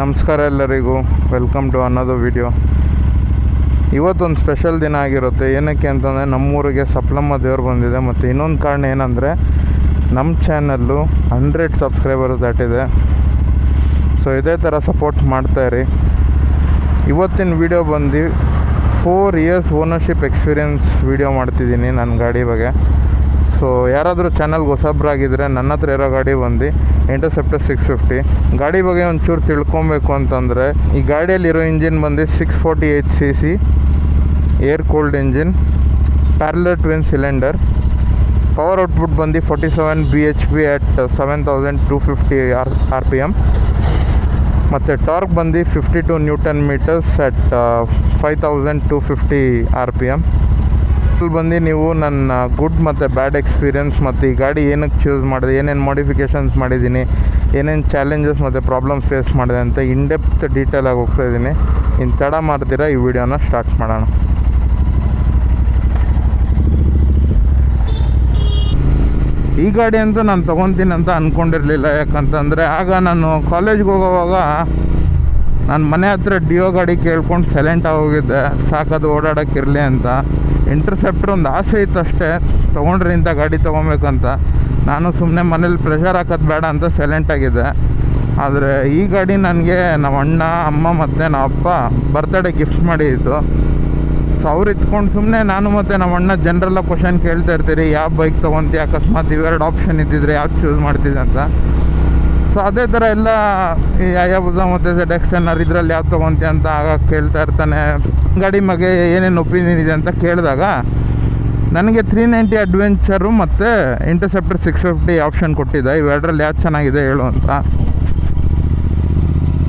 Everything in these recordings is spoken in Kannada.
ನಮಸ್ಕಾರ ಎಲ್ಲರಿಗೂ. ವೆಲ್ಕಮ್ ಟು ಅನ್ನೋದು ವಿಡಿಯೋ ಇವತ್ತೊಂದು ಸ್ಪೆಷಲ್ ದಿನ ಆಗಿರುತ್ತೆ. ಏನಕ್ಕೆ ಅಂತಂದರೆ ನಮ್ಮೂರಿಗೆ ಸಪ್ಲಮ್ಮ ದೇವ್ರು ಬಂದಿದೆ. ಮತ್ತು ಇನ್ನೊಂದು ಕಾರಣ ಏನಂದರೆ ನಮ್ಮ ಚಾನಲ್ಲು ಹಂಡ್ರೆಡ್ ಸಬ್ಸ್ಕ್ರೈಬರ್ ದಾಟಿದೆ ಸೊ ಇದೇ ಥರ ಸಪೋರ್ಟ್ ಮಾಡ್ತಾಯಿರಿ ಇವತ್ತಿನ ವಿಡಿಯೋ ಬಂದು four years ownership experience video ಮಾಡ್ತಿದ್ದೀನಿ ನನ್ನ ಗಾಡಿ ಬಗ್ಗೆ. ಸೊ ಯಾರಾದರೂ ಚಾನಲ್ಗೆ ಹೊಸಬ್ರಾಗಿದ್ದರೆ ನನ್ನ ಹತ್ರ ಇರೋ ಗಾಡಿ ಬಂದು ಇಂಟರ್ಸೆಪ್ಟರ್ ಸಿಕ್ಸ್ ಫಿಫ್ಟಿ ಗಾಡಿ ಬಗ್ಗೆ ಒಂಚೂರು ತಿಳ್ಕೊಬೇಕು ಅಂತಂದರೆ, ಈ ಗಾಡಿಯಲ್ಲಿರೋ ಇಂಜಿನ್ ಬಂದು six forty eight C C air cold engine parallel twin cylinder power output ಬಂದು forty seven B H P at seven thousand two fifty R R P M ಮತ್ತು ಟಾರ್ಕ್ ಬಂದು fifty two newton meters at five thousand two fifty R P M ಇಲ್ಲಿ ಬಂದು ನೀವು ನನ್ನ ಗುಡ್ ಮತ್ತು ಬ್ಯಾಡ್ ಎಕ್ಸ್ಪೀರಿಯನ್ಸ್ ಮತ್ತು ಈ ಗಾಡಿ ಏನಕ್ಕೆ ಚೂಸ್ ಮಾಡಿದೆ, ಏನೇನು ಮಾಡಿಫಿಕೇಷನ್ಸ್ ಮಾಡಿದ್ದೀನಿ, ಏನೇನು ಚಾಲೆಂಜಸ್ ಮತ್ತು ಪ್ರಾಬ್ಲಮ್ಸ್ ಫೇಸ್ ಮಾಡಿದೆ ಅಂತ ಇನ್ ಡೆಪ್ತ್ ಡೀಟೇಲಾಗಿ ಹೋಗ್ತಾ ಇದ್ದೀನಿ. ಇನ್ನು ತಡ ಮಾಡ್ತೀರಾ, ಈ ವಿಡಿಯೋನ ಸ್ಟಾರ್ಟ್ ಮಾಡೋಣ. ಈ ಗಾಡಿ ಅಂತ ನಾನು ತೊಗೊತೀನಿ ಅಂತ ಅಂದ್ಕೊಂಡಿರಲಿಲ್ಲ ಯಾಕಂತಂದರೆ ಆಗ ನಾನು ಕಾಲೇಜ್ಗೆ ಹೋಗೋವಾಗ ನಾನು ಮನೆ ಹತ್ರ ಡಿಯೋ ಗಾಡಿ ಕೇಳ್ಕೊಂಡು ಸೈಲೆಂಟಾಗಿ ಹೋಗಿದ್ದೆ. ಸಾಕದು ಓಡಾಡೋಕ್ಕಿರಲಿ ಅಂತ. ಇಂಟರ್ಸೆಪ್ಟರ್ ಒಂದು ಆಸೆ ಇತ್ತು ಅಷ್ಟೇ. ತೊಗೊಂಡ್ರೆ ಇಂಥ ಗಾಡಿ ತೊಗೊಬೇಕಂತ. ನಾನು ಸುಮ್ಮನೆ ಮನೇಲಿ ಪ್ರೆಷರ್ ಹಾಕೋದು ಬೇಡ ಅಂತ ಸೈಲೆಂಟ್ ಆಗಿದ್ದೆ. ಆದರೆ ಈ ಗಾಡಿ ನನಗೆ ನಮ್ಮ ಅಣ್ಣ, ಅಮ್ಮ ಮತ್ತು ನಮ್ಮ ಅಪ್ಪ ಬರ್ತ್ಡೇ ಗಿಫ್ಟ್ ಮಾಡಿದ್ದು. ಸೊ ಅವ್ರು ಇತ್ಕೊಂಡು ಸುಮ್ಮನೆ ನಾನು ಮತ್ತು ನಮ್ಮ ಅಣ್ಣ ಜನರೆಲ್ಲ ಕ್ವಶನ್ ಕೇಳ್ತಾ ಇರ್ತೀರಿ, ಯಾವ ಬೈಕ್ ತೊಗೊತೀಯ, ಅಕಸ್ಮಾತ್ ಇವೆರಡು ಆಪ್ಷನ್ ಇದ್ದಿದ್ರೆ ಯಾವ್ದು ಚೂಸ್ ಮಾಡ್ತಿದ್ದೆ ಅಂತ. ಸೊ ಅದೇ ಥರ ಎಲ್ಲ ಈ ಅಯಾಬುಜ ಮತ್ತು ಝೆಡ್ ಎಕ್ಸ್ಟೆನ್ನರ್ ಇದರಲ್ಲಿ ಯಾವ್ದು ತೊಗೊತೀಯ ಅಂತ ಆಗ ಕೇಳ್ತಾ ಇರ್ತಾನೆ. ಗಾಡಿ ಮಗೆ ಏನೇನು ಒಪಿನಿಯನ್ ಇದೆ ಅಂತ ಕೇಳಿದಾಗ, ನನಗೆ ತ್ರೀ ನೈಂಟಿ ಅಡ್ವೆಂಚರು ಮತ್ತು ಇಂಟರ್ಸೆಪ್ಟರ್ ಸಿಕ್ಸ್ ಫಿಫ್ಟಿ ಆಪ್ಷನ್ ಕೊಟ್ಟಿದ್ದೆ. ಇವೆರಡರಲ್ಲಿ ಯಾವ್ದು ಚೆನ್ನಾಗಿದೆ ಹೇಳು ಅಂತ.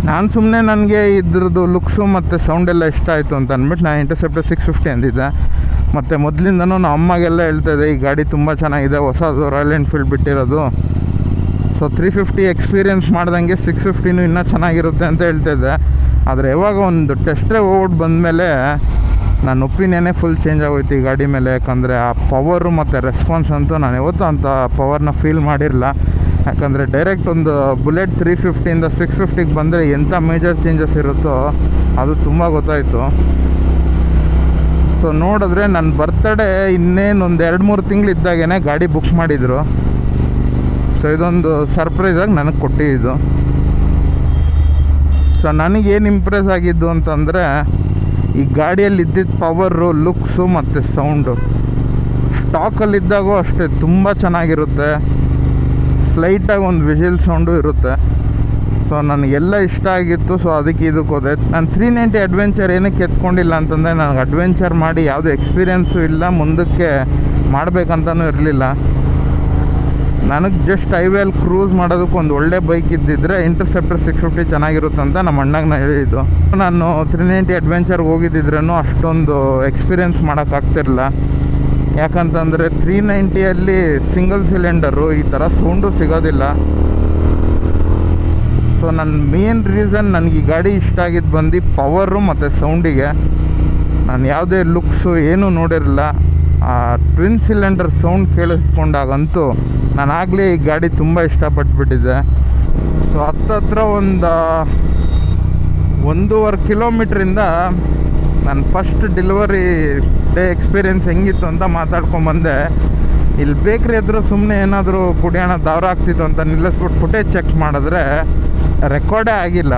ನಾನು ಸುಮ್ಮನೆ ನನಗೆ ಇದ್ರದ್ದು ಲುಕ್ಸು ಮತ್ತು ಸೌಂಡ್ ಎಲ್ಲ ಇಷ್ಟ ಆಯಿತು ಅಂತ ಅಂದ್ಬಿಟ್ಟು ನಾನು ಇಂಟರ್ಸೆಪ್ಟರ್ ಸಿಕ್ಸ್ ಫಿಫ್ಟಿ ಅಂದಿದ್ದೆ. ಮತ್ತು ಮೊದಲಿಂದನೂ ನಮ್ಮ ಅಮ್ಮಗೆಲ್ಲ ಹೇಳ್ತಾಯಿದ್ದೆ ಈ ಗಾಡಿ ತುಂಬ ಚೆನ್ನಾಗಿದೆ ಹೊಸದು ರಾಯಲ್ ಎನ್ಫೀಲ್ಡ್ ಬಿಟ್ಟಿರೋದು. ಸೊ ತ್ರೀ ಫಿಫ್ಟಿ ಎಕ್ಸ್ಪೀರಿಯೆನ್ಸ್ ಮಾಡ್ದಂಗೆ ಸಿಕ್ಸ್ ಫಿಫ್ಟಿನೂ ಇನ್ನೂ ಚೆನ್ನಾಗಿರುತ್ತೆ ಅಂತ ಹೇಳ್ತಿದ್ದೆ ಆದರೆ ಯಾವಾಗ ಒಂದು ಟೆಸ್ಟ್ರೇ ಓಡ್ ಬಂದಮೇಲೆ ನನ್ನ ಒಪಿನಿಯನ್ನೇ ಫುಲ್ ಚೇಂಜ್ ಆಗೋಯ್ತು ಈ ಗಾಡಿ ಮೇಲೆ. ಯಾಕಂದರೆ ಆ ಪವರು ಮತ್ತು ರೆಸ್ಪಾನ್ಸ್ ಅಂತೂ ನಾನು ಯಾವತ್ತೂ ಅಂತ ಪವರ್ನ ಫೀಲ್ ಮಾಡಿರಲಿಲ್ಲ. ಯಾಕಂದರೆ ಡೈರೆಕ್ಟ್ ಒಂದು ಬುಲೆಟ್ ತ್ರೀ ಫಿಫ್ಟಿಯಿಂದ ಸಿಕ್ಸ್ ಫಿಫ್ಟಿಗೆ ಬಂದರೆ ಎಂಥ ಮೇಜರ್ ಚೇಂಜಸ್ ಇರುತ್ತೋ ಅದು ತುಂಬ ಗೊತ್ತಾಯಿತು. ಸೊ ನೋಡಿದ್ರೆ ನನ್ನ ಬರ್ತಡೇ ಇನ್ನೇನು ಒಂದು ಎರಡು ಮೂರು ತಿಂಗಳು ಇದ್ದಾಗೇ ಗಾಡಿ ಬುಕ್ ಮಾಡಿದರು. ಸೊ ಇದೊಂದು ಸರ್ಪ್ರೈಸಾಗಿ ನನಗೆ ಕೊಟ್ಟಿದ್ದು. ಸೊ ನನಗೇನು ಇಂಪ್ರೆಸ್ ಆಗಿದ್ದು ಅಂತಂದರೆ, ಈ ಗಾಡಿಯಲ್ಲಿ ಇದ್ದಿದ್ದ ಪವರು ಲುಕ್ಸು ಮತ್ತು ಸೌಂಡು ಸ್ಟಾಕಲ್ಲಿದ್ದಾಗೂ ಅಷ್ಟೇ, ತುಂಬ ಚೆನ್ನಾಗಿರುತ್ತೆ. ಸ್ಲೈಟಾಗಿ ಒಂದು ವಿಷಲ್ ಸೌಂಡು ಇರುತ್ತೆ. ಸೊ ನನಗೆಲ್ಲ ಇಷ್ಟ ಆಗಿತ್ತು, ಸೊ ಅದಕ್ಕೆ ಇದಕ್ಕೆ ಹೋದೆ. ನಾನು ತ್ರೀ ನೈಂಟಿ ಅಡ್ವೆಂಚರ್ ಏನಕ್ಕೆ ಎತ್ಕೊಂಡಿಲ್ಲ ಅಂತಂದರೆ, ನನಗೆ ಅಡ್ವೆಂಚರ್ ಮಾಡಿ ಯಾವುದೇ ಎಕ್ಸ್ಪೀರಿಯೆನ್ಸು ಇಲ್ಲ, ಮುಂದಕ್ಕೆ ಮಾಡಬೇಕಂತನೂ ಇರಲಿಲ್ಲ. ನನಗೆ ಜಸ್ಟ್ ಹೈವೇಲಿ ಕ್ರೂಸ್ ಮಾಡೋದಕ್ಕೆ ಒಂದು ಒಳ್ಳೆ ಬೈಕ್ ಇದ್ದಿದ್ರೆ ಇಂಟರ್ಸೆಪ್ಟರ್ ಸಿಕ್ಸ್ ಫಿಫ್ಟಿ ಚೆನ್ನಾಗಿರುತ್ತೆ ಅಂತ ನಮ್ಮ ಅಣ್ಣಗೆ ನಾನು ಹೇಳಿದ್ದು. ನಾನು ತ್ರೀ ನೈಂಟಿ ಅಡ್ವೆಂಚರ್ಗೆ ಹೋಗಿದ್ದಿದ್ರೂ ಅಷ್ಟೊಂದು ಎಕ್ಸ್ಪೀರಿಯೆನ್ಸ್ ಮಾಡೋಕ್ಕಾಗ್ತಿರಲಿಲ್ಲ ಯಾಕಂತಂದರೆ ತ್ರೀ ನೈಂಟಿಯಲ್ಲಿ ಸಿಂಗಲ್ ಸಿಲಿಂಡರು ಈ ಥರ ಸೌಂಡು ಸಿಗೋದಿಲ್ಲ. ಸೊ ನನ್ನ ಮೇನ್ ರೀಸನ್ ನನಗೆ ಈ ಗಾಡಿ ಇಷ್ಟ ಆಗಿದ್ದು ಬಂದು ಪವರು ಮತ್ತು ಸೌಂಡಿಗೆ ನಾನು ಯಾವುದೇ ಲುಕ್ಸು ಏನೂ ನೋಡಿರಲಿಲ್ಲ. ಆ ಟ್ವಿನ್ ಸಿಲಿಂಡರ್ ಸೌಂಡ್ ಕೇಳಿಸ್ಕೊಂಡಾಗಂತೂ ನಾನು ಈ ಗಾಡಿ ತುಂಬ ಇಷ್ಟಪಟ್ಬಿಟ್ಟಿದ್ದೆ ಸೊ ಹತ್ತತ್ರ ಒಂದು ಒಂದೂವರೆ ಕಿಲೋಮೀಟ್ರಿಂದ ನಾನು ಫಸ್ಟ್ ಡೆಲಿವರಿ ಡೇ ಎಕ್ಸ್ಪೀರಿಯೆನ್ಸ್ ಹೆಂಗಿತ್ತು ಅಂತ ಮಾತಾಡ್ಕೊಂಬಂದೆ ಇಲ್ಲಿ ಬೇಕ್ರಿ ಹತ್ರ ಸುಮ್ಮನೆ ಏನಾದರೂ ಕುಡಿಯೋಣ ದಾವ್ರ ಆಗ್ತಿತ್ತು ಅಂತ ನಿಲ್ಲಿಸ್ಬಿಟ್ಟು ಫುಟೇಜ್ ಚೆಕ್ ಮಾಡಿದ್ರೆ ರೆಕಾರ್ಡೇ ಆಗಿಲ್ಲ.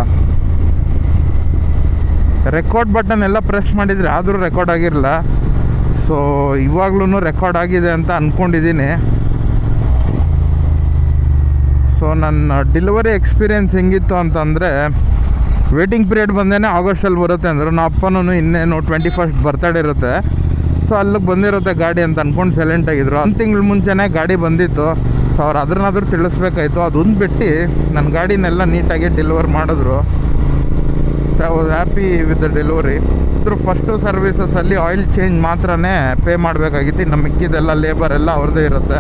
ರೆಕಾರ್ಡ್ ಬಟನ್ ಎಲ್ಲ ಪ್ರೆಸ್ ಮಾಡಿದರೆ ಆದರೂ ರೆಕಾರ್ಡ್ ಆಗಿರಲ್ಲ ಸೊ ಇವಾಗ್ಲೂ ರೆಕಾರ್ಡ್ ಆಗಿದೆ ಅಂತ ಅಂದ್ಕೊಂಡಿದ್ದೀನಿ ಸೊ, ನನ್ನ ಡೆಲಿವರಿ ಎಕ್ಸ್ಪೀರಿಯೆನ್ಸ್ ಹೆಂಗಿತ್ತು ಅಂತಂದರೆ, ವೇಟಿಂಗ್ ಪೀರಿಯಡ್ ಬಂದೇ ಆಗಸ್ಟಲ್ಲಿ ಬರುತ್ತೆ ಅಂದರು ನಮ್ಮ ಅಪ್ಪನೂ ಇನ್ನೇನು ಟ್ವೆಂಟಿ ಫಸ್ಟ್ ಬರ್ತಡೇ ಇರುತ್ತೆ. ಸೊ, ಅಲ್ಲಿಗೆ ಬಂದಿರುತ್ತೆ ಗಾಡಿ ಅಂತ ಅಂದ್ಕೊಂಡು ಸೈಲೆಂಟ್ ಆಗಿದ್ರು. ಒಂದು ತಿಂಗಳು ಮುಂಚೆನೇ ಗಾಡಿ ಬಂದಿತ್ತು. ಸೊ, ಅವ್ರು ಅದನ್ನಾದ್ರೂ ತಿಳಿಸ್ಬೇಕಾಯ್ತು. ಅದೊಂದು ಬಿಟ್ಟು ನನ್ನ ಗಾಡಿನೆಲ್ಲ ನೀಟಾಗಿ ಡೆಲಿವರ್ ಮಾಡಿದ್ರು. ಹ್ಯಾಪಿ ವಿತ್ ಡೆಲಿವರಿ ಇದ್ರ ಫಸ್ಟು ಸರ್ವಿಸಸಲ್ಲಿ ಆಯಿಲ್ ಚೇಂಜ್ ಮಾತ್ರನೇ ಪೇ ಮಾಡಬೇಕಾಗಿತ್ತು. ಇನ್ನು ಮಿಕ್ಕಿದೆಲ್ಲ ಲೇಬರ್ ಎಲ್ಲ ಅವ್ರದ್ದೇ ಇರುತ್ತೆ.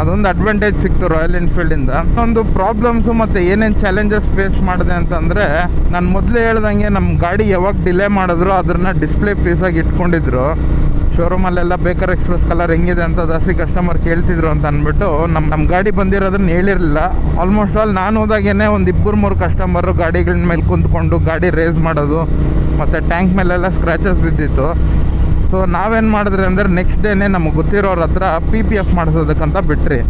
ಅದೊಂದು ಅಡ್ವಾಂಟೇಜ್ ಸಿಕ್ತು ರಾಯಲ್ ಎನ್ಫೀಲ್ಡಿಂದ ಒಂದು ಪ್ರಾಬ್ಲಮ್ಸು ಮತ್ತು ಏನೇನು ಚಾಲೆಂಜಸ್ ಫೇಸ್ ಮಾಡಿದೆ ಅಂತಂದರೆ, ನಾನು ಮೊದಲೇ ಹೇಳ್ದಂಗೆ ನಮ್ಮ ಗಾಡಿ ಯಾವಾಗ ಡಿಲೇ ಮಾಡಿದ್ರು, ಅದನ್ನು ಡಿಸ್ಪ್ಲೇ ಪೀಸಾಗಿ ಇಟ್ಕೊಂಡಿದ್ರು. ಶೋರೂಮಲ್ಲೆಲ್ಲ ಬೇಕರ್ ಎಕ್ಸ್ಪ್ರೆಸ್ ಕಲರ್ ಹೆಂಗಿದೆ ಅಂತ ಜಾಸ್ತಿ ಕಸ್ಟಮರ್ ಕೇಳ್ತಿದ್ರು ಅಂತ ಅಂದ್ಬಿಟ್ಟು ನಮ್ಮ ನಮ್ಮ ಗಾಡಿ ಬಂದಿರೋದನ್ನ ಹೇಳಿರಲಿಲ್ಲ. ಆಲ್ಮೋಸ್ಟ್ ಆಲ್ ನಾನು ಹೋದಾಗೇನೆ ಒಂದು ಇಬ್ಬರು, ಮೂರು ಕಸ್ಟಮರು ಗಾಡಿಗಳ ಮೇಲೆ ಕುಂತ್ಕೊಂಡು ಗಾಡಿ ರೇಸ್ ಮಾಡೋದು, ಮತ್ತು ಟ್ಯಾಂಕ್ ಮೇಲೆಲ್ಲ ಸ್ಕ್ರ್ಯಾಚಸ್ ಬಿದ್ದಿತ್ತು. ಸೊ ನಾವೇನು ಮಾಡಿದ್ರಿ ಅಂದರೆ ನೆಕ್ಸ್ಟ್ ಡೇನೇ ನಮಗೆ ಗೊತ್ತಿರೋರ ಹತ್ರ ಪಿ ಪಿ ಎಫ್ ಮಾಡಿಸೋದಕ್ಕಂತ ಬಿಟ್ರಿ.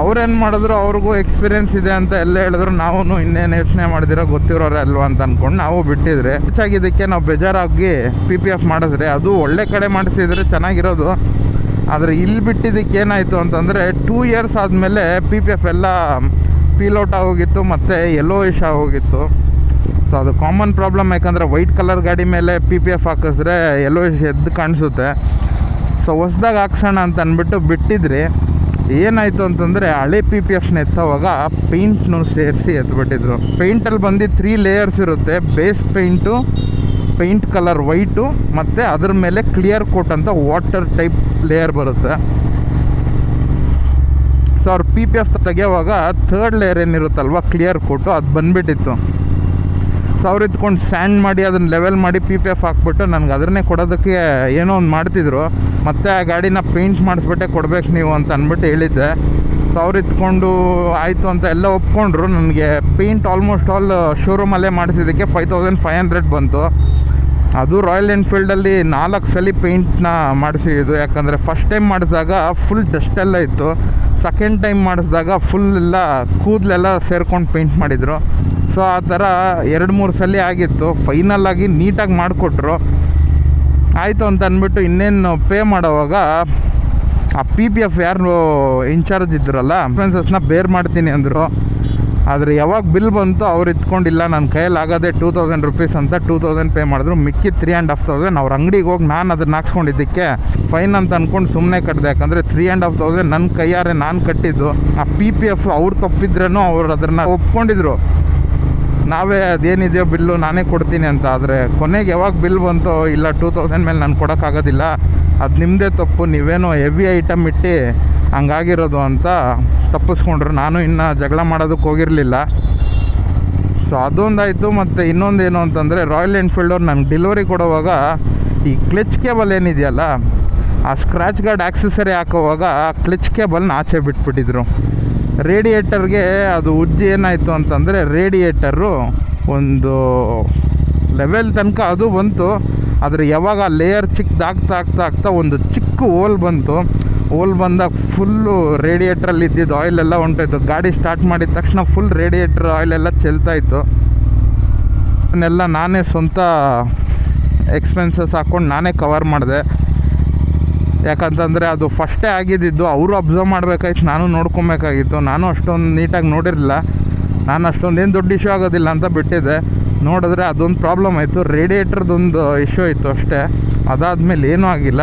ಅವ್ರೇನು ಮಾಡಿದ್ರು ಅವ್ರಿಗೂ ಎಕ್ಸ್ಪೀರಿಯೆನ್ಸ್ ಇದೆ ಅಂತ ಎಲ್ಲ ಹೇಳಿದ್ರು. ನಾವು ಇನ್ನೇನು ಯೋಚನೆ ಮಾಡಿದಿರೋ ಗೊತ್ತಿರೋರೆ ಅಲ್ವಾ ಅಂತ ಅಂದ್ಕೊಂಡು ನಾವು ಬಿಟ್ಟಿದ್ರೆ ಹೆಚ್ಚಾಗಿದ್ದಕ್ಕೆ ನಾವು ಬೇಜಾರಾಗಿ ಪಿ ಪಿ ಎಫ್ ಮಾಡಿದ್ರೆ ಅದು ಒಳ್ಳೆ ಕಡೆ ಮಾಡಿಸಿದ್ರೆ ಚೆನ್ನಾಗಿರೋದು. ಆದರೆ ಇಲ್ಲಿ ಬಿಟ್ಟಿದ್ದಕ್ಕೆ ಏನಾಯಿತು ಅಂತಂದರೆ ಟೂ ಇಯರ್ಸ್ ಆದಮೇಲೆ ಪಿ ಪಿ ಎಫ್ ಎಲ್ಲ ಪೀಲೌಟ್ ಆಗೋಗಿತ್ತು ಮತ್ತು ಎಲ್ಲೋ ಇಶ್ ಆಗೋಗಿತ್ತು. ಸೊ ಅದು ಕಾಮನ್ ಪ್ರಾಬ್ಲಮ್ ಯಾಕಂದರೆ ವೈಟ್ ಕಲರ್ ಗಾಡಿ ಮೇಲೆ ಪಿ ಪಿ ಎಫ್ ಹಾಕಿದ್ರೆ ಎಲ್ಲೋ ಎದ್ದು ಕಾಣಿಸುತ್ತೆ. ಸೊ ಹೊಸ್ದಾಗಿ ಹಾಕ್ಸೋಣ ಅಂತ ಅಂದ್ಬಿಟ್ಟು ಬಿಟ್ಟಿದ್ರಿ. ಏನಾಯಿತು ಅಂತಂದರೆ ಹಳೆ ಪಿ ಪಿ ಎಫ್ನ ಎತ್ತೋವಾಗ ಪೇಂಟ್ನು ಸೇರಿಸಿ ಎತ್ಬಿಟ್ಟಿದ್ರು. ಪೇಂಟಲ್ಲಿ ಬಂದು ತ್ರೀ ಲೇಯರ್ಸ್ ಇರುತ್ತೆ. Base paint paint colour white ಮತ್ತು ಅದ್ರ ಮೇಲೆ ಕ್ಲಿಯರ್ ಕೋಟ್ ಅಂತ ವಾಟರ್ ಟೈಪ್ ಲೇಯರ್ ಬರುತ್ತೆ. ಸೊ ಅವ್ರು ಪಿ ಪಿ ಎಫ್ ತೆಗೆಯುವಾಗ ಥರ್ಡ್ ಲೇಯರ್ ಏನಿರುತ್ತಲ್ವ ಕ್ಲಿಯರ್ ಕೋಟು ಅದು ಬಂದುಬಿಟ್ಟಿತ್ತು. ಸೊ ಅವ್ರು ಎತ್ಕೊಂಡು ಸ್ಯಾಂಡ್ ಮಾಡಿ ಅದನ್ನ ಲೆವೆಲ್ ಮಾಡಿ ಪಿ ಪಿ ಎಫ್ ಹಾಕ್ಬಿಟ್ಟು ನನಗೆ ಅದನ್ನೇ ಕೊಡೋದಕ್ಕೆ ಏನೋ ಒಂದು ಮಾಡ್ತಿದ್ರು. ಮತ್ತೆ ಆ ಗಾಡಿನ ಪೇಂಟ್ ಮಾಡಿಸ್ಬಿಟ್ಟೆ ಕೊಡ್ಬೇಕು ನೀವು ಅಂತ ಅಂದ್ಬಿಟ್ಟು ಹೇಳಿದ್ದೆ. ಸಾವಿರ ಇತ್ಕೊಂಡು ಆಯಿತು ಅಂತ ಎಲ್ಲ ಒಪ್ಕೊಂಡ್ರು. ನನಗೆ ಪೇಂಟ್ ಆಲ್ಮೋಸ್ಟ್ ಆಲ್ ಶೋರೂಮಲ್ಲೇ ಮಾಡಿಸಿದ್ದಕ್ಕೆ ಫೈವ್ ತೌಸಂಡ್ ಫೈವ್ ಹಂಡ್ರೆಡ್ ಬಂತು. ಅದು ರಾಯಲ್ ಎನ್ಫೀಲ್ಡಲ್ಲಿ ನಾಲ್ಕು ಸಲ ಪೇಂಟ್ನ ಮಾಡಿಸಿದ್ದು. ಯಾಕಂದರೆ ಫಸ್ಟ್ ಟೈಮ್ ಮಾಡಿದಾಗ ಫುಲ್ ಡಸ್ಟೆಲ್ಲ ಇತ್ತು. ಸೆಕೆಂಡ್ ಟೈಮ್ ಮಾಡಿಸಿದಾಗ ಫುಲ್ ಎಲ್ಲ ಕೂದಲೆಲ್ಲ ಸೇರ್ಕೊಂಡು ಪೇಂಟ್ ಮಾಡಿದರು. ಸೊ ಆ ಥರ ಎರಡು ಮೂರು ಸಲ ಆಗಿತ್ತು. ಫೈನಲ್ ಆಗಿ ನೀಟಾಗಿ ಮಾಡಿಕೊಟ್ರು. ಆಯಿತು ಅಂತ ಅಂದ್ಬಿಟ್ಟು ಇನ್ನೇನು ಪೇ ಮಾಡೋವಾಗ ಆ ಪಿ ಪಿ ಎಫ್ ಯಾರು ಇನ್ಚಾರ್ಜ್ ಇದ್ರಲ್ಲ ಎಕ್ಸ್ಪೆನ್ಸಸ್ನ ಬೇರ್ ಮಾಡ್ತೀನಿ ಅಂದರು. ಆದರೆ ಯಾವಾಗ ಬಿಲ್ ಬಂತು ಅವ್ರು ಇತ್ಕೊಂಡಿಲ್ಲ. ನನ್ನ ಕೈಯಲ್ಲಿ ಆಗೋದೇ ಟೂ ತೌಸಂಡ್ ರುಪೀಸ್ ಅಂತ ಟೂ ತೌಸಂಡ್ ಪೇ ಮಾಡಿದ್ರು. ಮಿಕ್ಕಿ ತ್ರೀ ಆ್ಯಂಡ್ ಹಾಫ್ ತೌಸಂಡ್ ಅವ್ರ ಅಂಗಡಿಗೆ ಹೋಗಿ ನಾನು ಅದನ್ನ ಹಾಕ್ಸ್ಕೊಂಡಿದ್ದಕ್ಕೆ ಫೈನ್ ಅಂತ ಅಂದ್ಕೊಂಡು ಸುಮ್ಮನೆ ಕಟ್ಟಿದೆ ಯಾಕಂದರೆ ತ್ರೀ ಆ್ಯಂಡ್ ಹಾಫ್ ತೌಸಂಡ್ ನನ್ನ ಕೈಯಾರೆ ನಾನು ಕಟ್ಟಿದ್ದು. ಆ ಪಿ ಪಿ ಎಫ್ ಅವ್ರು ತಪ್ಪಿದ್ರೂ ಅವ್ರು ಅದನ್ನು ಒಪ್ಕೊಂಡಿದ್ರು. ನಾವೇ ಅದೇನಿದೆಯೋ ಬಿಲ್ಲು ನಾನೇ ಕೊಡ್ತೀನಿ ಅಂತ. ಆದರೆ ಕೊನೆಗೆ ಯಾವಾಗ ಬಿಲ್ ಬಂತೋ ಇಲ್ಲ ಟೂ ತೌಸಂಡ್ ಮೇಲೆ ನಾನು ಕೊಡೋಕ್ಕಾಗೋದಿಲ್ಲ ಅದು ನಿಮ್ಮದೇ ತಪ್ಪು, ನೀವೇನೋ ಹೆವಿ ಐಟಮ್ ಇಟ್ಟು ಹಂಗಾಗಿರೋದು ಅಂತ ತಪ್ಪಿಸ್ಕೊಂಡ್ರು. ನಾನು ಇನ್ನು ಜಗಳ ಮಾಡೋದಕ್ಕೆ ಹೋಗಿರಲಿಲ್ಲ. ಸೊ ಅದೊಂದಾಯಿತು ಮತ್ತು ಇನ್ನೊಂದು ಏನು ಅಂತಂದರೆ ರಾಯಲ್ ಎನ್ಫೀಲ್ಡವ್ರು ನಂಗೆ ಡೆಲಿವರಿ ಕೊಡುವಾಗ ಈ ಕ್ಲಚ್ ಕೇಬಲ್ ಏನಿದೆಯಲ್ಲ, ಆ ಸ್ಕ್ರ್ಯಾಚ್ ಗಾರ್ಡ್ ಆಕ್ಸೆಸರಿ ಹಾಕೋವಾಗ ಕ್ಲಿಚ್ ಕ್ಲಚ್ ಕೇಬಲ್ನ ಆಚೆ ಬಿಟ್ಬಿಟ್ಟಿದ್ರು. ರೇಡಿಯೇಟರ್ಗೆ ಅದು ಉಜ್ಜಿ ಏನಾಯಿತು ಅಂತಂದರೆ ರೇಡಿಯೇಟರು ಒಂದು ಲೆವೆಲ್ ತನಕ ಅದು ಬಂತು. ಆದರೆ ಯಾವಾಗ ಲೇಯರ್ ಚಿಕ್ಕದಾಗ್ತಾ ಆಗ್ತಾ ಆಗ್ತಾ ಒಂದು ಚಿಕ್ಕ ಓಲ್ ಬಂತು. ಓಲ್ ಬಂದಾಗ ಫುಲ್ಲು ರೇಡಿಯೇಟ್ರಲ್ಲಿ ಇದ್ದಿದ್ದು ಆಯಿಲ್ ಎಲ್ಲ ಹೊಂಟೋಯ್ತು. ಗಾಡಿ ಸ್ಟಾರ್ಟ್ ಮಾಡಿದ ತಕ್ಷಣ ಫುಲ್ ರೇಡಿಯೇಟ್ರ್ ಆಯಿಲ್ ಎಲ್ಲ ಚೆಲ್ತಾ ಇತ್ತು ಅದನ್ನೆಲ್ಲ ನಾನೇ ಸ್ವಂತ ಎಕ್ಸ್ಪೆನ್ಸಸ್ ಹಾಕ್ಕೊಂಡು ನಾನೇ ಕವರ್ ಮಾಡಿದೆ. ಯಾಕಂತಂದರೆ ಅದು ಫಸ್ಟೇ ಆಗಿದ್ದಿದ್ದು ಅವರು ಅಬ್ಸರ್ವ್ ಮಾಡಬೇಕಾಯ್ತು, ನಾನು ನೋಡ್ಕೊಬೇಕಾಗಿತ್ತು. ನಾನು ಅಷ್ಟೊಂದು ನೀಟಾಗಿ ನೋಡಿರಲಿಲ್ಲ. ನಾನು ಅಷ್ಟೊಂದು ಏನು ದೊಡ್ಡ ಇಶ್ಯೂ ಆಗೋದಿಲ್ಲ ಅಂತ ಬಿಟ್ಟಿದ್ದೆ. ನೋಡಿದ್ರೆ ಅದೊಂದು ಪ್ರಾಬ್ಲಮ್ ಆಯಿತು. ರೇಡಿಯೇಟ್ರದೊಂದು ಇಶ್ಯೂ ಇತ್ತು ಅಷ್ಟೇ. ಅದಾದಮೇಲೆ ಏನೂ ಆಗಿಲ್ಲ.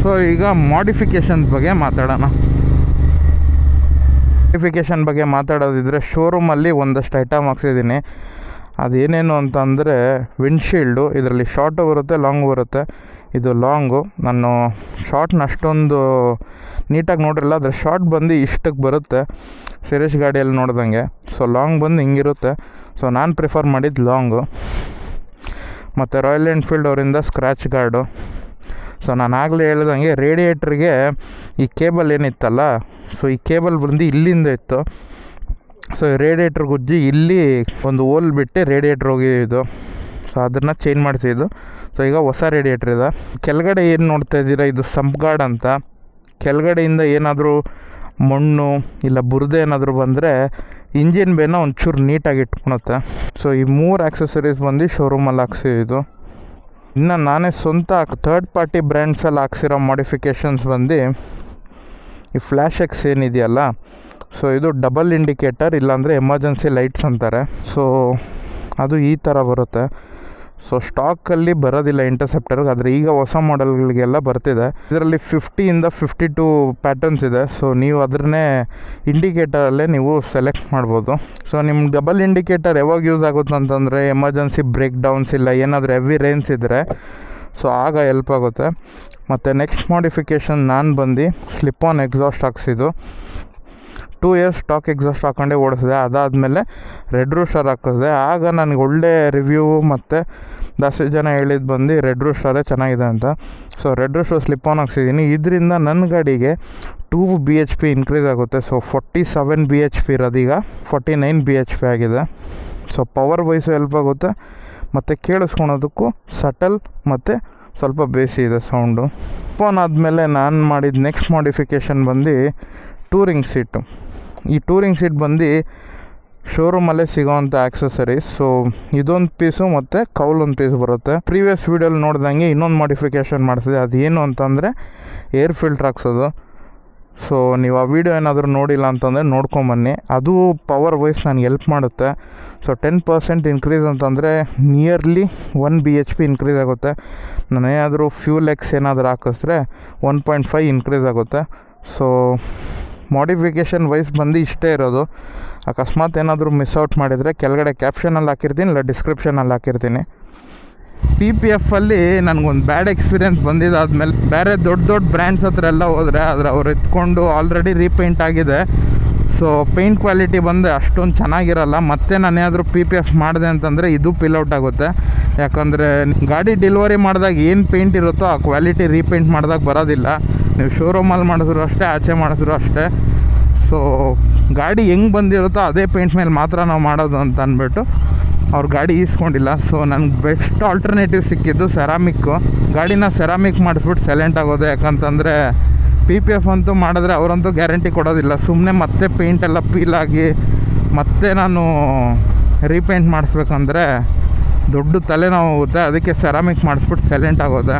ಸೊ ಈಗ ಮಾಡಿಫಿಕೇಷನ್ ಬಗ್ಗೆ ಮಾತಾಡೋಣ. ಮಾಡಿಫಿಕೇಷನ್ ಬಗ್ಗೆ ಮಾತಾಡೋದಿದ್ರೆ ಶೋರೂಮಲ್ಲಿ ಒಂದಷ್ಟು ಐಟಮ್ ಹಾಕ್ಸಿದ್ದೀನಿ. ಅದೇನೇನು ಅಂತಂದರೆ ವಿಂಡ್ಶೀಲ್ಡು ಇದರಲ್ಲಿ ಶಾರ್ಟು ಬರುತ್ತೆ ಲಾಂಗ್ ಬರುತ್ತೆ. ಇದು ಲಾಂಗು. ನಾನು ಶಾರ್ಟ್ನ ಅಷ್ಟೊಂದು ನೀಟಾಗಿ ನೋಡಿರಲ್ಲ ಅದ್ರ ಶಾರ್ಟ್ ಬಂದು ಇಷ್ಟಕ್ಕೆ ಬರುತ್ತೆ. ಸುರೇಶ್ ಗಾಡಿಯಲ್ಲಿ ನೋಡ್ದಂಗೆ. ಸೊ ಲಾಂಗ್ ಬಂದು ಹಿಂಗಿರುತ್ತೆ. ಸೊ ನಾನು ಪ್ರಿಫರ್ ಮಾಡಿದ್ದು ಲಾಂಗು. ಮತ್ತು ರಾಯಲ್ ಎನ್ಫೀಲ್ಡ್ ಅವರಿಂದ ಸ್ಕ್ರ್ಯಾಚ್ ಗಾರ್ಡು ಸೊ ನಾನು ಆಗಲೇ ಹೇಳ್ದಂಗೆ ರೇಡಿಯೇಟ್ರಿಗೆ ಈ ಕೇಬಲ್ ಏನಿತ್ತಲ್ಲ ಸೊ ಈ ಕೇಬಲ್ ಬಂದು ಇಲ್ಲಿಂದ ಇತ್ತು. ಸೊ ರೇಡಿಯೇಟ್ರ್ ಗುಜ್ಜಿ ಇಲ್ಲಿ ಒಂದು ಹೋಲ್ ಬಿಟ್ಟು ರೇಡಿಯೇಟ್ರ್ ಹೋಗಿದ್ದು ಸೊ ಅದನ್ನು ಚೇಂಜ್ ಮಾಡಿಸಿದ್ದು. ಸೊ ಈಗ ಹೊಸ ರೇಡಿಯೇಟ್ರ್ ಇದೆ. ಕೆಳಗಡೆ ಏನು ನೋಡ್ತಾ ಇದ್ದೀರಾ? ಇದು ಸಂಪ್ ಗಾರ್ಡ್ ಅಂತ. ಕೆಳಗಡೆಯಿಂದ ಏನಾದರೂ ಮಣ್ಣು ಇಲ್ಲ ಬುರದೆ ಏನಾದರೂ ಬಂದರೆ ಇಂಜಿನ್ ಬೇನ ಒಂಚೂರು ನೀಟಾಗಿ ಇಟ್ಕೊಳತ್ತೆ. ಸೊ ಈ ಮೂರು ಆಕ್ಸೆಸರೀಸ್ ಬಂದು ಶೋರೂಮಲ್ಲಿ ಹಾಕ್ಸಿದ್ದು. ಇನ್ನು ನಾನೇ ಸ್ವಂತ ಥರ್ಡ್ ಪಾರ್ಟಿ ಬ್ರ್ಯಾಂಡ್ಸಲ್ಲಿ ಹಾಕ್ಸಿರೋ ಮಾಡಿಫಿಕೇಷನ್ಸ್ ಬಂದು ಈ ಫ್ಲ್ಯಾಶ್ ಎಕ್ಸ್ ಏನಿದೆಯಲ್ಲ ಸೊ ಇದು ಡಬಲ್ ಇಂಡಿಕೇಟರ್ ಇಲ್ಲಾಂದರೆ ಎಮರ್ಜೆನ್ಸಿ ಲೈಟ್ಸ್ ಅಂತಾರೆ. ಸೊ ಅದು ಈ ಥರ ಬರುತ್ತೆ. ಸೊ ಸ್ಟಾಕಲ್ಲಿ ಬರೋದಿಲ್ಲ ಇಂಟರ್ಸೆಪ್ಟರ್ ಆದರೆ ಈಗ ಹೊಸ ಮಾಡೆಲ್ಗಳಿಗೆಲ್ಲ ಬರ್ತಿದೆ. ಇದರಲ್ಲಿ ಫಿಫ್ಟಿಯಿಂದ ಫಿಫ್ಟಿ ಟು ಪ್ಯಾಟರ್ನ್ಸ್ ಇದೆ. ಸೊ ನೀವು ಅದನ್ನೇ ಇಂಡಿಕೇಟರಲ್ಲೇ ನೀವು ಸೆಲೆಕ್ಟ್ ಮಾಡ್ಬೋದು. ಸೊ ನಿಮ್ಮ ಡಬಲ್ ಇಂಡಿಕೇಟರ್ ಯಾವಾಗ ಯೂಸ್ ಆಗುತ್ತೆ ಅಂತಂದರೆ ಎಮರ್ಜೆನ್ಸಿ ಬ್ರೇಕ್ ಡೌನ್ಸ್ ಇಲ್ಲ, ಏನಾದರೂ ಹೆವಿ ರೇನ್ಸ್ ಇದ್ದರೆ ಸೊ ಆಗ ಹೆಲ್ಪ್ ಆಗುತ್ತೆ. ಮತ್ತು ನೆಕ್ಸ್ಟ್ ಮಾಡಿಫಿಕೇಷನ್ ನಾನು ಬಂದು ಸ್ಲಿಪ್ ಆನ್ ಎಕ್ಸಾಸ್ಟ್ ಹಾಕ್ಸಿದ್ದು. ಟೂ ಇಯರ್ಸ್ ಸ್ಟಾಕ್ ಎಕ್ಸಾಸ್ಟ್ ಹಾಕೊಂಡೇ ಓಡಿಸಿದೆ. ಅದಾದಮೇಲೆ ರೆಡ್ ರೂಸ್ಟರ್ ಹಾಕಿಸಿದೆ ಆಗ ನನಗೆ ಒಳ್ಳೆ ರಿವ್ಯೂ ಮತ್ತು ಜಾಸ್ತಿ ಜನ ಹೇಳಿದ್ದು ಬಂದು ರೆಡ್ ರೂಸ್ಟರೇ ಚೆನ್ನಾಗಿದೆ ಅಂತ. So red rooster slip on ಹಾಕ್ಸಿದ್ದೀನಿ ಇದರಿಂದ ನನ್ನ ಗಾಡಿಗೆ two B H P increase ಆಗುತ್ತೆ. So forty seven B H P ಇರೋದೀಗ forty nine B H P ಆಗಿದೆ. ಸೊ ಪವರ್ ವೈಸು ಹೆಲ್ಪ್ ಆಗುತ್ತೆ. ಮತ್ತು ಕೇಳಿಸ್ಕೊಳೋದಕ್ಕೂ ಸಟಲ್ ಮತ್ತು ಸ್ವಲ್ಪ ಬೇಸಿ ಇದೆ ಸೌಂಡು ಫೋನ್ ಆದಮೇಲೆ ನಾನು ಮಾಡಿದ ನೆಕ್ಸ್ಟ್ ಮಾಡಿಫಿಕೇಷನ್ ಬಂದು ಟೂರಿಂಗ್ ಸೀಟು ಈ ಟೂರಿಂಗ್ ಸೀಟ್ ಬಂದು ಶೋರೂಮಲ್ಲೇ ಸಿಗೋವಂಥ ಆಕ್ಸೆಸರೀಸ್ ಸೊ ಇದೊಂದು ಪೀಸು ಮತ್ತು ಕೌಲೊಂದು ಪೀಸ್ ಬರುತ್ತೆ. ಪ್ರೀವಿಯಸ್ ವೀಡಿಯೋಲಿ ನೋಡ್ದಂಗೆ ಇನ್ನೊಂದು ಮಾಡಿಫಿಕೇಷನ್ ಮಾಡಿಸಿದೆ. ಅದು ಏನು ಅಂತಂದರೆ ಏರ್ ಫಿಲ್ಟ್ರ್ ಹಾಕ್ಸೋದು. ಸೊ ನೀವು ಆ ವೀಡಿಯೋ ಏನಾದರೂ ನೋಡಿಲ್ಲ ಅಂತಂದರೆ ನೋಡ್ಕೊಂಬನ್ನಿ. ಅದು ಪವರ್ ವೈಸ್ ನನಗೆ ಎಲ್ಪ್ ಮಾಡುತ್ತೆ. ಸೊ ಟೆನ್ ಪರ್ಸೆಂಟ್ ಇನ್ಕ್ರೀಸ್ ಅಂತಂದರೆ nearly one B H P increase ಆಗುತ್ತೆ. ನಾನು ಏನಾದರೂ ಫ್ಯೂಲ್ ಎಕ್ಸ್ ಏನಾದರೂ ಹಾಕಿಸ್ರೆ ಒನ್ ಪಾಯಿಂಟ್ ಫೈವ್ ಇನ್ಕ್ರೀಸ್ ಆಗುತ್ತೆ. ಸೊ ಮಾಡಿಫಿಕೇಷನ್ ವೈಸ್ ಬಂದು ಇಷ್ಟೇ ಇರೋದು. ಅಕಸ್ಮಾತ್ ಏನಾದರೂ ಮಿಸ್ ಔಟ್ ಮಾಡಿದರೆ ಕೆಳಗಡೆ ಕ್ಯಾಪ್ಷನಲ್ಲಿ ಹಾಕಿರ್ತೀನಿ, ಇಲ್ಲ ಡಿಸ್ಕ್ರಿಪ್ಷನಲ್ಲಿ ಹಾಕಿರ್ತೀನಿ. ಪಿ ಪಿ ಎಫಲ್ಲಿ ನನಗೊಂದು ಬ್ಯಾಡ್ ಎಕ್ಸ್ಪೀರಿಯೆನ್ಸ್ ಬಂದಿದ್ದಾದ್ಮೇಲೆ ಬೇರೆ ದೊಡ್ಡ ದೊಡ್ಡ ಬ್ರ್ಯಾಂಡ್ಸ್ ಹತ್ರ ಎಲ್ಲ ಹೋದರೆ ಆದರೆ ಅವ್ರು ಎತ್ಕೊಂಡು ಆಲ್ರೆಡಿ ರೀಪೇಂಟ್ ಆಗಿದೆ. ಸೊ ಪೇಂಟ್ ಕ್ವಾಲಿಟಿ ಬಂದು ಅಷ್ಟೊಂದು ಚೆನ್ನಾಗಿರಲ್ಲ. ಮತ್ತೆ ನಾನು ಏನಾದರೂ ಪಿ ಪಿ ಎಫ್ ಮಾಡಿದೆ ಅಂತಂದರೆ ಇದು ಪಿಲ್ಔಟ್ ಆಗುತ್ತೆ. ಯಾಕಂದರೆ ಗಾಡಿ ಡಿಲಿವರಿ ಮಾಡಿದಾಗ ಏನು ಪೇಂಟ್ ಇರುತ್ತೋ ಆ ಕ್ವಾಲಿಟಿ ರೀಪೇಂಟ್ ಮಾಡಿದಾಗ ಬರೋದಿಲ್ಲ. ನೀವು ಶೋರೂಮಲ್ಲಿ ಮಾಡಿದ್ರು ಅಷ್ಟೇ, ಆಚೆ ಮಾಡಿದ್ರು ಅಷ್ಟೇ. ಸೊ ಗಾಡಿ ಹೆಂಗೆ ಬಂದಿರುತ್ತೋ ಅದೇ ಪೇಂಟ್ ಮೇಲೆ ಮಾತ್ರ ನಾವು ಮಾಡೋದು ಅಂತ ಅಂದ್ಬಿಟ್ಟು ಅವ್ರು ಗಾಡಿ ಈಸ್ಕೊಂಡಿಲ್ಲ. ಸೊ ನನಗೆ ಬೆಸ್ಟ್ ಆಲ್ಟರ್ನೇಟಿವ್ ಸಿಕ್ಕಿದ್ದು ಸೆರಾಮಿಕ್ಕು ಗಾಡಿನ ಸೆರಾಮಿಕ್ ಮಾಡಿಸ್ಬಿಟ್ಟು ಸೈಲೆಂಟ್ ಆಗೋದೆ ಯಾಕಂತಂದರೆ ಪಿ ಪಿ ಎಫ್ ಅಂತೂ ಮಾಡಿದ್ರೆ ಅವರಂತೂ ಗ್ಯಾರಂಟಿ ಕೊಡೋದಿಲ್ಲ. ಸುಮ್ಮನೆ ಮತ್ತೆ ಪೇಂಟೆಲ್ಲ ಪೀಲಾಗಿ ಮತ್ತೆ ನಾನು ರೀಪೇಂಟ್ ಮಾಡಿಸ್ಬೇಕಂದ್ರೆ ದೊಡ್ಡ ತಲೆನೋವು ಹೋಗುತ್ತೆ ಅದಕ್ಕೆ ಸೆರಾಮಿಕ್ ಮಾಡಿಸ್ಬಿಟ್ಟು ಸೈಲೆಂಟ್ ಆಗೋದೆ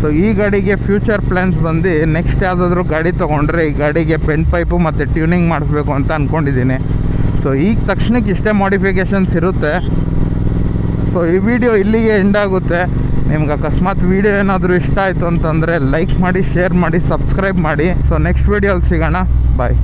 ಸೊ ಈ ಗಾಡಿಗೆ ಫ್ಯೂಚರ್ ಪ್ಲ್ಯಾನ್ಸ್ ಬಂದು ನೆಕ್ಸ್ಟ್ ಯಾವುದಾದ್ರೂ ಗಾಡಿ ತೊಗೊಂಡ್ರೆ ಈ ಗಾಡಿಗೆ ಪೆನ್ ಪೈಪು ಮತ್ತು ಟ್ಯೂನಿಂಗ್ ಮಾಡಿಸ್ಬೇಕು ಅಂತ ಅಂದ್ಕೊಂಡಿದ್ದೀನಿ ಸೊ ಈಗ ತಕ್ಷಣಕ್ಕೆ ಇಷ್ಟೇ ಮಾಡಿಫಿಕೇಷನ್ಸ್ ಇರುತ್ತೆ. ಸೊ ಈ ವಿಡಿಯೋ ಇಲ್ಲಿಗೆ ಎಂಡ್ ಆಗುತ್ತೆ. ನಿಮ್ಗೆ ಅಕಸ್ಮಾತ್ ವಿಡಿಯೋ ಏನಾದರೂ ಇಷ್ಟ ಆಯಿತು ಅಂತಂದರೆ ಲೈಕ್ ಮಾಡಿ ಶೇರ್ ಮಾಡಿ ಸಬ್ಸ್ಕ್ರೈಬ್ ಮಾಡಿ. ಸೊ ನೆಕ್ಸ್ಟ್ ವೀಡಿಯೋಲಿ ಸಿಗೋಣ. ಬಾಯ್